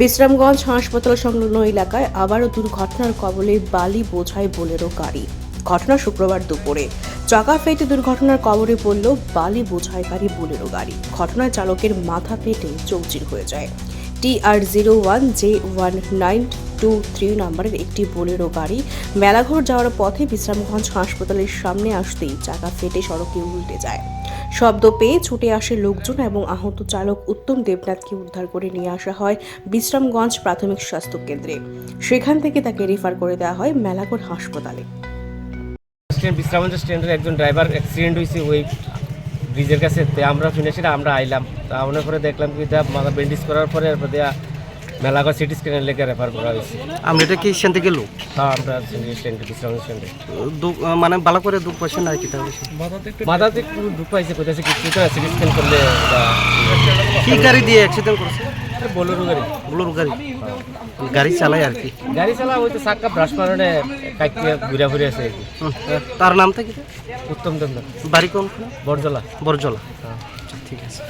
বিশ্রামগঞ্জ হাসপাতাল সংলগ্ন এলাকায় আবারও দুর্ঘটনার কবলে বালি বোঝায় বোলেরো গাড়ি। ঘটনা শুক্রবার দুপুরে। চাকা ফেটে দুর্ঘটনার কবরে পড়ল বালি বোঝাইকারী বোলেরো গাড়ি। ঘটনায় চালকের মাথা ফেটে চৌচির হয়ে যায়। T R zero one J one nine two three নম্বরের একটি বোলেরো গাড়ি। মেলাঘর যাওয়ার পথে বিশ্রামগঞ্জ হাসপাতালের সামনে আসতেই চাকা ফেটে সড়কে উল্টে যায়। শব্দ পেয়ে ছুটে আসে লোকজন এবং আহত চালক উত্তম দেবনাথকে উদ্ধার করে নিয়ে আসা হয় বিশ্রামগঞ্জ প্রাথমিক স্বাস্থ্য কেন্দ্রে। সেখান থেকে তাকে রেফার করে দেওয়া হয় মেলাঘর হাসপাতালে। বিশ্রামগঞ্জ স্ট্যান্ডের একজন ড্রাইভার অ্যাক্সিডেন্ট হয়েছে, ওই ব্রিজের কাছে। আমরা সেটা আমরা আইলাম। তা পরে দেখলাম কি মাথা ব্যান্ডেজ করার পরে দেয়া মেলাঘর সিটি স্ক্যানের লেগে রেফার করা হয়েছে। আমি এটা কি সেন থেকে লোক? হ্যাঁ আমরা বিশ্রামঞ্চ স্ট্যান্ডে দু- মানে ভালো করে দুঃখ পাচ্ছেন আর কি বেশি। মাথাতে একটু দুঃখ পাইছে কোথায় কিছু তো সিটি স্ক্যান করলে কি গাড়ি দিয়ে অ্যাক্সিডেন্ট করেছে? বলোর গাড়ি। ব্লোর গাড়ি। গাড়ি চালায় আর কি। গাড়ি চালা ওই তো চাক্কা ব্রাশ মারণে কাইতে ঘুরে ঘুরে আছে। তার নামটা কি উত্তম দেব বাড়ি কোন? বরজলা। বরজলা। হ্যাঁ। ঠিক আছে।